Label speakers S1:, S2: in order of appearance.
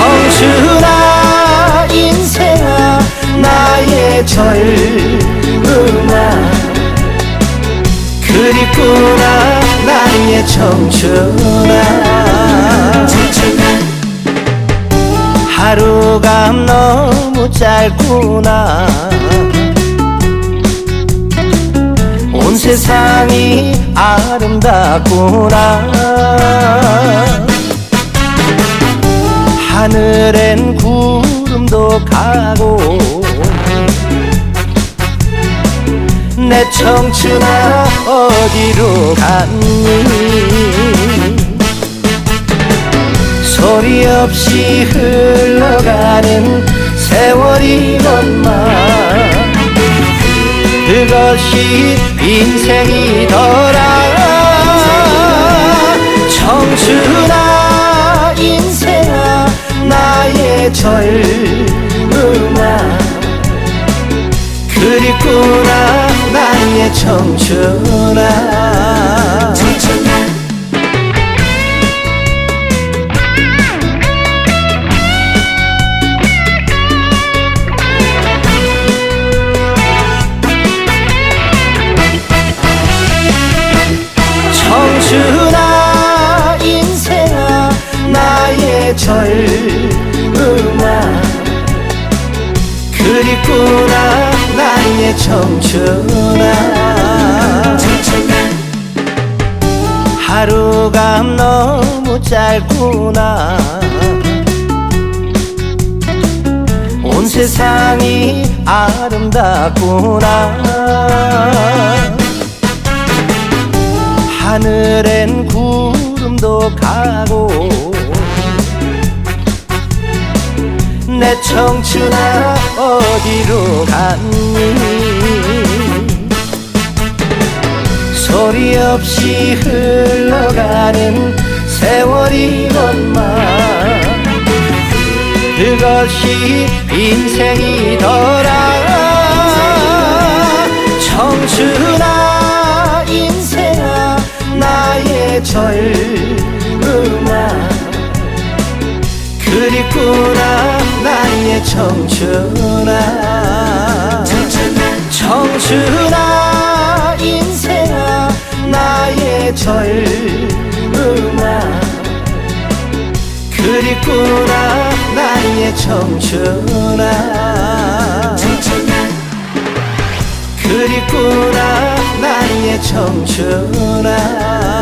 S1: 청춘아 인생아
S2: 나의 젊음아. 그립구나 나의 청춘아 하루가 너무 짧구나. 온 세상이 아름답구나. 하늘엔 구름도 가고 내 청춘아 어디로 갔니 소리 없이 흘러가는 세월이건만 그것이 인생이더라. 청춘아 인생아 나의 젊음아. 그립구나 나의 청춘아 젊음아 그립구나 나의 청춘아. 하루가 너무 짧구나. 온 세상이 아름답구나. 하늘엔 구름도 가고 내 청춘아 어디로 갔니? 소리 없이 흘러가는 세월이건만 그것이 인생이더라. 청춘아 인생아 나의 젊음아. 그립구나 나의 청춘아.
S1: 청춘아
S2: 인생아 나의 젊음아. 그립구나 나의
S1: 청춘아.
S2: 그립구나 나의 청춘아